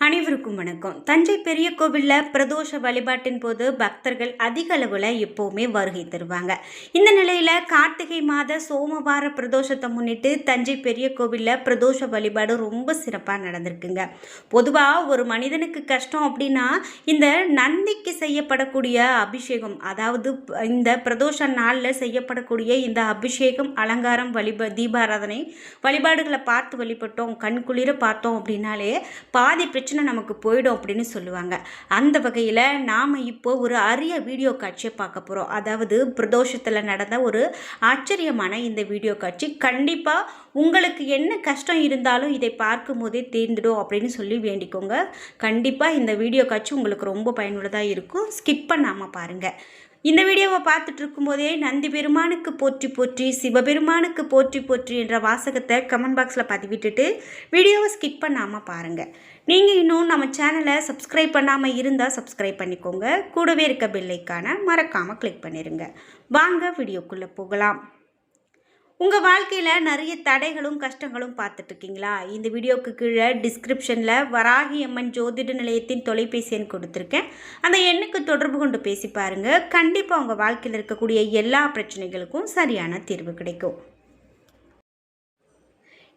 அனைவருக்கும் வணக்கம். தஞ்சை பெரிய கோவிலில் பிரதோஷ வழிபாட்டின் போது பக்தர்கள் அதிக அளவில் எப்போவுமே வருகை தருவாங்க. இந்த நிலையில் கார்த்திகை மாத சோமவார பிரதோஷத்தை முன்னிட்டு தஞ்சை பெரிய கோவிலில் பிரதோஷ வழிபாடு ரொம்ப சிறப்பாக நடந்திருக்குங்க. பொதுவாக ஒரு மனிதனுக்கு கஷ்டம் அப்படின்னா இந்த நந்திக்கு செய்யப்படக்கூடிய அபிஷேகம் அதாவது இந்த பிரதோஷ நாளில் செய்யப்படக்கூடிய இந்த அபிஷேகம் அலங்காரம் வழிப தீபாராதனை வழிபாடுகளை பார்த்து வழிபட்டோம் கண் குளிர பார்த்தோம் அப்படின்னாலே பாதி பிரச்சனை பிரச்சனை நமக்கு போயிடும் அப்படின்னு சொல்லுவாங்க. அந்த வகையில் நாம் இப்போ ஒரு அரிய வீடியோ காட்சியை பார்க்க போகிறோம் அதாவது பிரதோஷத்தில் நடந்த ஒரு ஆச்சரியமான இந்த வீடியோ காட்சி. கண்டிப்பாக உங்களுக்கு என்ன கஷ்டம் இருந்தாலும் இதை பார்க்கும்போதே தீர்ந்துடும் அப்படின்னு சொல்லி வேண்டிக்கோங்க. கண்டிப்பாக இந்த வீடியோ காட்சி உங்களுக்கு ரொம்ப பயனுள்ளதாக இருக்கும். ஸ்கிப் பண்ணாமல் பாருங்கள் இந்த வீடியோவை பார்த்துட்டு இருக்கும்போதே நந்தி பெருமானுக்கு போற்றி போற்றி சிவபெருமானுக்கு போற்றி போற்றி என்ற வாசகத்தை கமெண்ட் பாக்ஸில் பதிவிட்டுட்டு வீடியோவை ஸ்கிப் பண்ணாமல் பாருங்கள் நீங்கள் இன்னும் நம்ம சேனலை சப்ஸ்கிரைப் பண்ணாமல் இருந்தால் சப்ஸ்கிரைப் பண்ணிக்கோங்க. கூடவே இருக்க பெல்லைக்கான மறக்காமல் கிளிக் பண்ணிடுங்க வாங்க வீடியோக்குள்ளே போகலாம். உங்கள் வாழ்க்கையில் நிறைய தடைகளும் கஷ்டங்களும் பார்த்துட்ருக்கீங்களா இந்த வீடியோக்கு கீழே டிஸ்கிரிப்ஷனில் வராகி அம்மன் ஜோதிட நிலையத்தின் தொலைபேசி எண் கொடுத்துருக்கேன். அந்த எண்ணுக்கு தொடர்பு கொண்டு பேசி பாருங்கள் கண்டிப்பாக உங்கள் வாழ்க்கையில் இருக்கக்கூடிய எல்லா பிரச்சனைகளுக்கும் சரியான தீர்வு கிடைக்கும்.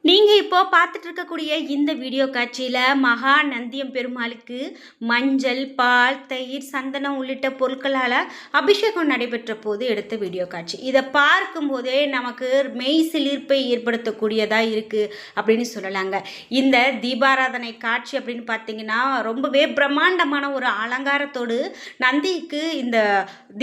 நீங்கள் இப்போ பார்த்துட்டு இருக்கக்கூடிய இந்த வீடியோ காட்சியில் மகா நந்தியம் பெருமாளுக்கு மஞ்சள் பால் தயிர் சந்தனம் உள்ளிட்ட பொருட்களால் அபிஷேகம் நடைபெற்ற போது எடுத்த வீடியோ காட்சி. இதை பார்க்கும்போதே நமக்கு மெய் சிலிர்ப்பை ஏற்படுத்தக்கூடியதாக இருக்குது அப்படின்னு சொல்லலாங்க. இந்த தீபாராதனை காட்சி அப்படின்னு பார்த்தீங்கன்னா ரொம்பவே பிரம்மாண்டமான ஒரு அலங்காரத்தோடு நந்திக்கு இந்த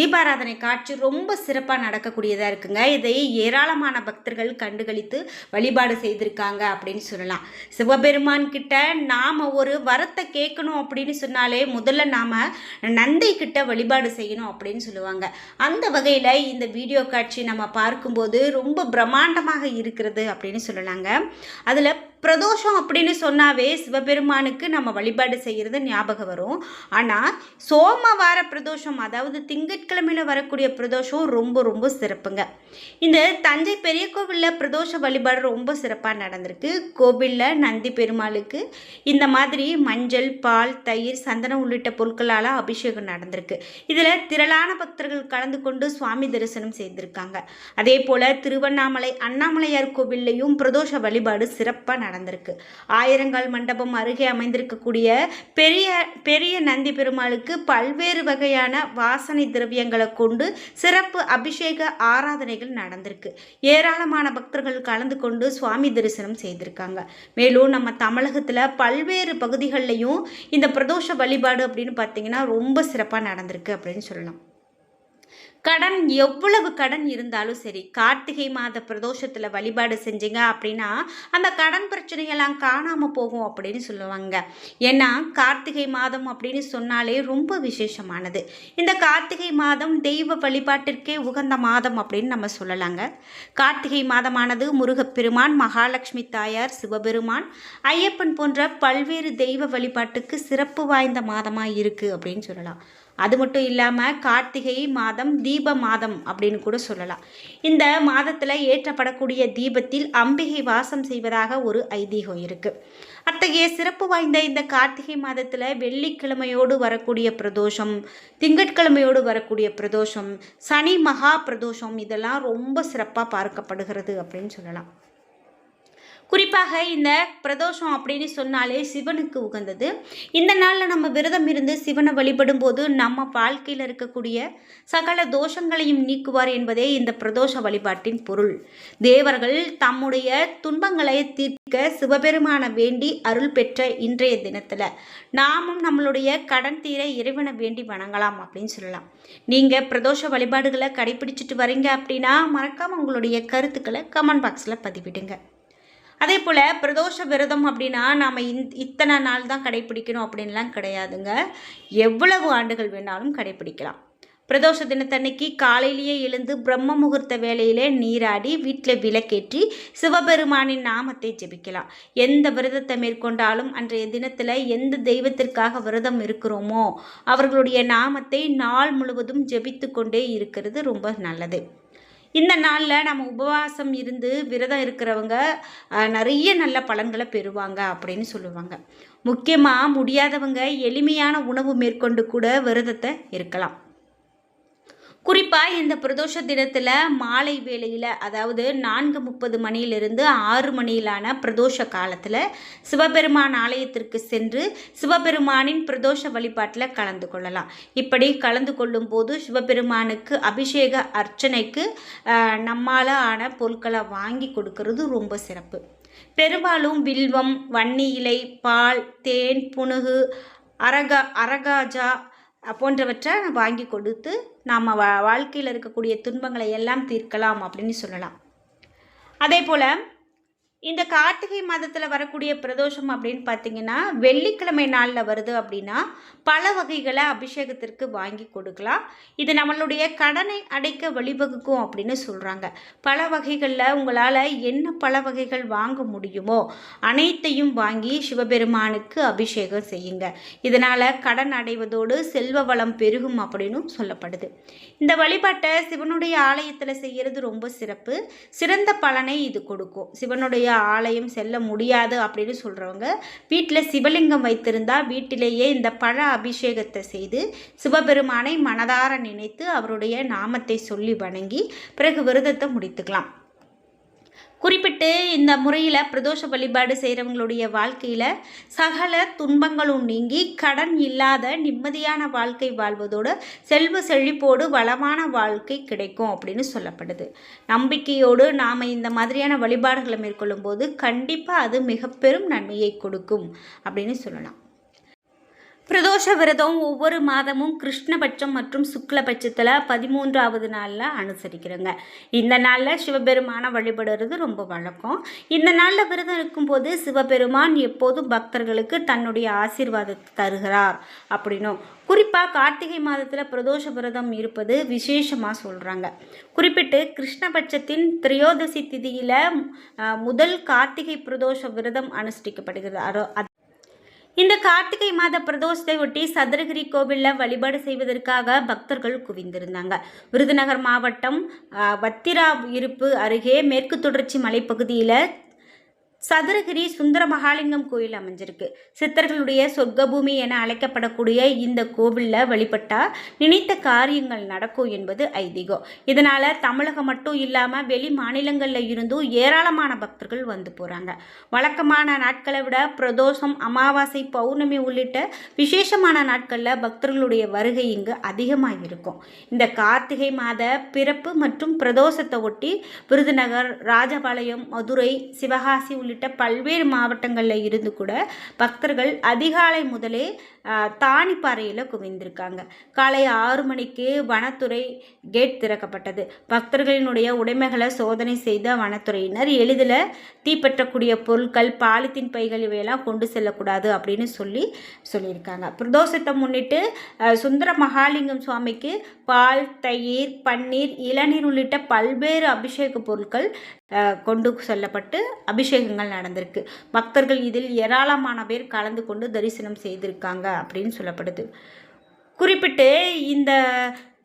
தீபாராதனை காட்சி ரொம்ப சிறப்பாக நடக்கக்கூடியதாக இருக்குங்க. இதை ஏராளமான பக்தர்கள் கண்டுகளித்து வழிபாடு செய்திருக்காங்க அப்படின்னு சொல்லலாம். சிவபெருமான் கிட்ட நாம் ஒரு வரத்தை கேட்கணும் அப்படின்னு சொன்னாலே முதல்ல நாம் நந்தை கிட்ட வழிபாடு செய்யணும் அப்படின்னு சொல்லுவாங்க. அந்த வகையில் இந்த வீடியோ காட்சி நம்ம பார்க்கும்போது ரொம்ப பிரம்மாண்டமாக இருக்கிறது அப்படின்னு சொல்லலாங்க. அதில் பிரதோஷம் அப்படின்னு சொன்னாவே சிவபெருமானுக்கு நம்ம வழிபாடு செய்கிறது ஞாபகம் வரும். ஆனால் சோமவார பிரதோஷம் அதாவது திங்கட்கிழமையில் வரக்கூடிய பிரதோஷம் ரொம்ப ரொம்ப சிறப்புங்க. இந்த தஞ்சை பெரிய கோவிலில் பிரதோஷ வழிபாடு ரொம்ப சிறப்பாக நடந்திருக்கு. கோவிலில் நந்தி பெருமாளுக்கு இந்த மாதிரி மஞ்சள் பால் தயிர் சந்தனம் உள்ளிட்ட பொருட்களால் அபிஷேகம் நடந்திருக்கு. இதில் திரளான பக்தர்கள் கலந்து கொண்டு சுவாமி தரிசனம் செய்திருக்காங்க. அதே போல் திருவண்ணாமலை அண்ணாமலையார் கோவில்லையும் பிரதோஷ வழிபாடு சிறப்பாக நடந்திருக்கு. ஆயிரங்கால் மண்டபம் அருகே அமைந்திருக்கக்கூடிய பெரிய பெரிய நந்தி பெருமாளுக்கு பல்வேறு வகையான வாசனை திரவியங்களை கொண்டு சிறப்பு அபிஷேக ஆராதனைகள் நடந்திருக்கு. ஏராளமான பக்தர்கள் கலந்து கொண்டு சுவாமி தரிசனம் செய்திருக்காங்க. மேலும் நம்ம தமிழகத்தில் பல்வேறு பகுதிகளிலையும் இந்த பிரதோஷ வழிபாடு அப்படின்னு பார்த்தீங்கன்னா ரொம்ப சிறப்பாக நடந்திருக்கு அப்படின்னு சொல்லலாம். கடன் எவ்வளவு கடன் இருந்தாலும் சரி கார்த்திகை மாத பிரதோஷத்தில் வழிபாடு செஞ்சீங்க அப்படின்னா அந்த கடன் பிரச்சனையெல்லாம் காணாமல் போகும் அப்படின்னு சொல்லுவாங்க. ஏன்னா கார்த்திகை மாதம் அப்படின்னு சொன்னாலே ரொம்ப விசேஷமானது. இந்த கார்த்திகை மாதம் தெய்வ வழிபாட்டிற்கே உகந்த மாதம் அப்படின்னு நம்ம சொல்லலாங்க. கார்த்திகை மாதமானது முருகப்பெருமான் மகாலட்சுமி தாயார் சிவபெருமான் ஐயப்பன் போன்ற பல்வேறு தெய்வ வழிபாட்டுக்கு சிறப்பு வாய்ந்த மாதமாக இருக்குது அப்படின்னு சொல்லலாம். அது மட்டும் இல்லாமல் கார்த்திகை மாதம் தீப மாதம் அப்படின்னு கூட சொல்லலாம். இந்த மாதத்தில் ஏற்றப்படக்கூடிய தீபத்தில் அம்பிகை வாசம் செய்வதாக ஒரு ஐதீகம் இருக்குது அத்தகைய சிறப்பு வாய்ந்த இந்த கார்த்திகை மாதத்தில் வெள்ளிக்கிழமையோடு வரக்கூடிய பிரதோஷம் திங்கட்கிழமையோடு வரக்கூடிய பிரதோஷம் சனி மகா பிரதோஷம் இதெல்லாம் ரொம்ப சிறப்பாக பார்க்கப்படுகிறது அப்படின்னு சொல்லலாம். குறிப்பாக இந்த பிரதோஷம் அப்படின்னு சொன்னாலே சிவனுக்கு உகந்தது. இந்த நாளில் நம்ம விரதம் இருந்து சிவனை வழிபடும் போது நம்ம வாழ்க்கையில் இருக்கக்கூடிய சகல தோஷங்களையும் நீக்குவார் என்பதே இந்த பிரதோஷ வழிபாட்டின் பொருள். தேவர்கள் தம்முடைய துன்பங்களை தீர்க்க சிவபெருமான வேண்டி அருள் பெற்ற இன்றைய தினத்தில் நாமும் நம்மளுடைய கடன் தீர இறைவனை வேண்டி வணங்கலாம் அப்படின்னு சொல்லலாம். நீங்கள் பிரதோஷ வழிபாடுகளை கடைபிடிச்சிட்டு வரீங்க அப்படின்னா மறக்காமல் உங்களுடைய கருத்துக்களை கமெண்ட் பாக்ஸில் பதிவிடுங்க. அதே போல் பிரதோஷ விரதம் அப்படின்னா நாம் இந் இத்தனை நாள் தான் கடைப்பிடிக்கணும் அப்படின்லாம் கிடையாதுங்க. எவ்வளவு ஆண்டுகள் வேணாலும் கடைப்பிடிக்கலாம். பிரதோஷ தினத்தன்னைக்கு காலையிலேயே எழுந்து பிரம்ம முகூர்த்த வேலையிலே நீராடி வீட்டில் விளக்கேற்றி சிவபெருமானின் நாமத்தை ஜெபிக்கலாம். எந்த விரதத்தை மேற்கொண்டாலும் அன்றைய தினத்தில் எந்த தெய்வத்திற்காக விரதம் இருக்கிறோமோ அவர்களுடைய நாமத்தை நாள் முழுவதும் ஜெபித்து கொண்டே இருக்கிறது ரொம்ப நல்லது. இந்த நாளில் நம்ம உபவாசம் இருந்து விரதம் இருக்கிறவங்க நிறைய நல்ல பலன்களை பெறுவாங்க அப்படின்னு சொல்லுவாங்க. முக்கியமாக முடியாதவங்க எளிமையான உணவு மேற்கொண்டு கூட விரதத்தை இருக்கலாம். குறிப்பாக இந்த பிரதோஷ தினத்தில் மாலை வேளையில் அதாவது நான்கு முப்பது மணியிலிருந்து ஆறு மணியிலான பிரதோஷ காலத்தில் சிவபெருமான் ஆலயத்திற்கு சென்று சிவபெருமானின் பிரதோஷ வழிபாட்டில் கலந்து கொள்ளலாம். இப்படி கலந்து கொள்ளும் போது சிவபெருமானுக்கு அபிஷேக அர்ச்சனைக்கு நம்மால் ஆன பொருட்களை வாங்கி கொடுக்கறது ரொம்ப சிறப்பு. பெரும்பாலும் வில்வம் வன்னி இலை பால் தேன் புனுகு அரகா அரகாஜா போன்றவற்றை வாங்கி கொடுத்து நாம் வா வாழ்க்கையில் இருக்கக்கூடிய துன்பங்களை எல்லாம் தீர்க்கலாம் அப்படின்னு சொல்லலாம். அதே போல் இந்த கார்த்திகை மாதத்தில் வரக்கூடிய பிரதோஷம் அப்படின்னு பார்த்தீங்கன்னா வெள்ளிக்கிழமை நாளில் வருது அப்படின்னா பல வகைகளை அபிஷேகத்திற்கு வாங்கி கொடுக்கலாம். இது நம்மளுடைய கடனை அடைக்க வழிவகுக்கும் அப்படின்னு சொல்கிறாங்க பல வகைகளில் உங்களால் என்ன பல வகைகள் வாங்க முடியுமோ அனைத்தையும் வாங்கி சிவபெருமானுக்கு அபிஷேகம் செய்யுங்க. இதனால் கடன் அடைவதோடு செல்வ வளம் பெருகும் அப்படின்னு சொல்லப்படுது. இந்த வழிபாட்டை சிவனுடைய ஆலயத்தில் செய்கிறது ரொம்ப சிறப்பு. சிறந்த பலனை இது கொடுக்கும். சிவனுடைய ஆலயம் செல்ல முடியாது அப்படின்னு சொல்கிறவங்க வீட்டில் சிவலிங்கம் வைத்திருந்தால் வீட்டிலேயே இந்த பழ அபிஷேகத்தை செய்து சிவபெருமானை மனதார நினைத்து அவருடைய நாமத்தை சொல்லி வணங்கி பிறகு விரதத்தை முடித்துக்கலாம். குறிப்பிட்டு இந்த முறையில் பிரதோஷ வழிபாடு செய்கிறவங்களுடைய வாழ்க்கையில் சகல துன்பங்களும் நீங்கி கடன் இல்லாத நிம்மதியான வாழ்க்கை வாழ்வதோடு செல்வ செழிப்போடு வளமான வாழ்க்கை கிடைக்கும் அப்படின்னு சொல்லப்படுது. நம்பிக்கையோடு நாம் இந்த மாதிரியான வழிபாடுகளை மேற்கொள்ளும் போது கண்டிப்பாக அது மிக பெரும் நன்மையை கொடுக்கும் அப்படின்னு சொல்லலாம். பிரதோஷ விரதம் ஒவ்வொரு மாதமும் கிருஷ்ணபட்சம் மற்றும் சுக்லபட்சத்தில் பதிமூன்றாவது நாளில் அனுசரிக்கிறோங்க. இந்த நாளில் சிவபெருமானை வழிபடுறது ரொம்ப வழக்கம். இந்த நாளில் விரதம் இருக்கும்போது சிவபெருமான் எப்போதும் பக்தர்களுக்கு தன்னுடைய ஆசீர்வாதத்தை தருகிறார் அப்படின்னும். குறிப்பாக கார்த்திகை மாதத்தில் பிரதோஷ விரதம் இருப்பது விசேஷமாக சொல்கிறாங்க குறிப்பிட்டு கிருஷ்ணபட்சத்தின் திரையோதசி திதியில் முதல் கார்த்திகை பிரதோஷ விரதம் அனுஷ்டிக்கப்படுகிறது. இந்த கார்த்திகை மாத பிரதோஷத்தை ஒட்டி சதுரகிரி கோவிலில் வழிபாடு செய்வதற்காக பக்தர்கள் குவிந்திருந்தாங்க. விருதுநகர் மாவட்டம் வத்திரா இருப்பு அருகே மேற்கு தொடர்ச்சி மலைப்பகுதியில் சதுரகிரி சுந்தர மகாலிங்கம் கோயில் அமைஞ்சிருக்கு. சித்தர்களுடைய சொர்க்க பூமி என அழைக்கப்படக்கூடிய இந்த கோவிலில் வழிபட்டால் நினைத்த காரியங்கள் நடக்கும் என்பது ஐதீகம். இதனால் தமிழகம் மட்டும் இல்லாமல் வெளி மாநிலங்களில் இருந்தும் ஏராளமான பக்தர்கள் வந்து போகிறாங்க வழக்கமான நாட்களை விட பிரதோஷம் அமாவாசை பௌர்ணமி உள்ளிட்ட விசேஷமான நாட்களில் பக்தர்களுடைய வருகை இங்கு அதிகமாக இருக்கும். இந்த கார்த்திகை மாத பிறப்பு மற்றும் பிரதோஷத்தை ஒட்டி விருதுநகர் ராஜபாளையம் மதுரை சிவகாசி உள்ளிட்ட பல்வேறு மாவட்டங்களில் இருந்து கூட பக்தர்கள் அதிகாலை முதலே தானிப்பாறையில் குவிந்திருக்காங்க. காலை ஆறு மணிக்கு வனத்துறை கேட் திறக்கப்பட்டது. பக்தர்களினுடைய உடைமைகளை சோதனை செய்த வனத்துறையினர் எளிதில் தீப்பற்றக்கூடிய பொருட்கள் பாலித்தீன் பைகள் இவையெல்லாம் கொண்டு செல்லக்கூடாது அப்படின்னு சொல்லி சொல்லியிருக்காங்க. பிரதோஷத்தை முன்னிட்டு சுந்தர மகாலிங்கம் சுவாமிக்கு பால் தயிர் பன்னீர் இளநீர் உள்ளிட்ட பல்வேறு அபிஷேக பொருட்கள் கொண்டு செல்லப்பட்டு அபிஷேகங்கள் நடந்திருக்கு. பக்தர்கள் இதில் ஏராளமான பேர் கலந்து கொண்டு தரிசனம் செய்திருக்காங்க. அப்படின்னு சொல்லப்படுது. குறிப்பிட்டு இந்த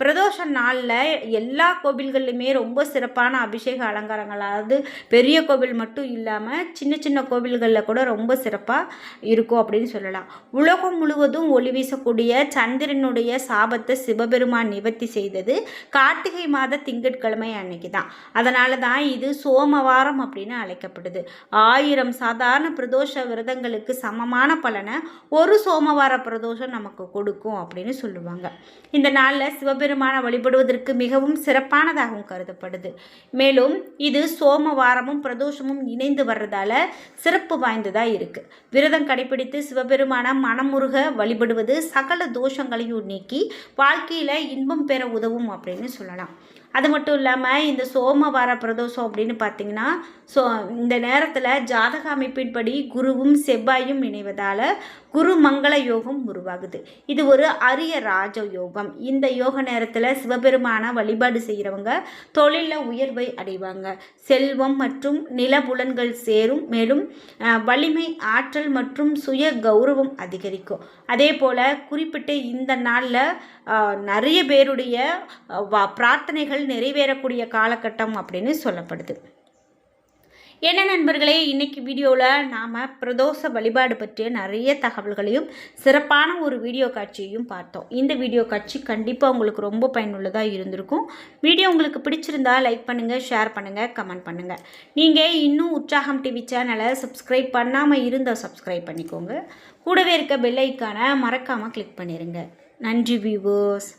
பிரதோஷ நாளில் எல்லா கோவில்கள்லையுமே ரொம்ப சிறப்பான அபிஷேக அலங்காரங்கள். அதாவது பெரிய கோவில் மட்டும் இல்லாமல் சின்ன சின்ன கோவில்களில் கூட ரொம்ப சிறப்பாக இருக்கும் அப்படின்னு சொல்லலாம். உலகம் முழுவதும் ஒளி வீசக்கூடிய சந்திரனுடைய சாபத்தை சிவபெருமான் நிவர்த்தி செய்தது கார்த்திகை மாத திங்கட்கிழமை அன்னைக்கு தான் அதனால தான் இது சோமவாரம் அப்படின்னு அழைக்கப்படுது. ஆயிரம் சாதாரண பிரதோஷ விரதங்களுக்கு சமமான பலனை ஒரு சோமவார பிரதோஷம் நமக்கு கொடுக்கும் அப்படின்னு சொல்லுவாங்க. இந்த நாளில் சிவபெருமான் சிவபெருமான வழிபடுவதற்கு மிகவும் சிறப்பானதாகவும் கருதப்படுது. மேலும் இது சோமவாரமும் பிரதோஷமும் இணைந்து வர்றதால சிறப்பு வாய்ந்ததாக இருக்குது விரதம் கடைபிடித்து சிவபெருமான மனமுருக வழிபடுவது சகல தோஷங்களையும் நீக்கி வாழ்க்கையில் இன்பம் பெற உதவும் அப்படின்னு சொல்லலாம். அது மட்டும் இல்லாமல் இந்த சோமவார பிரதோஷம் அப்படின்னு பார்த்தீங்கன்னா ஸோ இந்த நேரத்தில் ஜாதக அமைப்பின்படி குருவும் செவ்வாயும் இணைவதால் குரு மங்கள யோகம் உருவாகுது. இது ஒரு அரிய ராஜ யோகம். இந்த யோக நேரத்தில் சிவபெருமான வழிபாடு செய்கிறவங்க தொழிலில் உயர்வை அடைவாங்க. செல்வம் மற்றும் நிலபுலன்கள் சேரும் மேலும் வலிமை ஆற்றல் மற்றும் சுய கௌரவம் அதிகரிக்கும். அதே போல் குறிப்பிட்ட இந்த நாளில் நிறைய பேருடைய பிரார்த்தனைகள் நிறைவேறக்கூடிய காலகட்டம் அப்படின்னு சொல்லப்படுது. என்ன நண்பர்களே இன்றைக்கி வீடியோவில் நாம் பிரதோஷ வழிபாடு பற்றிய நிறைய தகவல்களையும் சிறப்பான ஒரு வீடியோ காட்சியையும் பார்த்தோம். இந்த வீடியோ காட்சி கண்டிப்பாக உங்களுக்கு ரொம்ப பயனுள்ளதாக இருந்திருக்கும். வீடியோ உங்களுக்கு பிடிச்சிருந்தா லைக் பண்ணுங்கள் ஷேர் பண்ணுங்கள் கமெண்ட் பண்ணுங்கள் நீங்கள் இன்னும் உற்சாகம் டிவி சேனலை சப்ஸ்கிரைப் பண்ணாமல் இருந்தால் சப்ஸ்கிரைப் பண்ணிக்கோங்க. கூடவே இருக்க பெல் ஐக்கானை மறக்காமல் கிளிக் பண்ணிடுங்க நன்றி வியூவர்ஸ்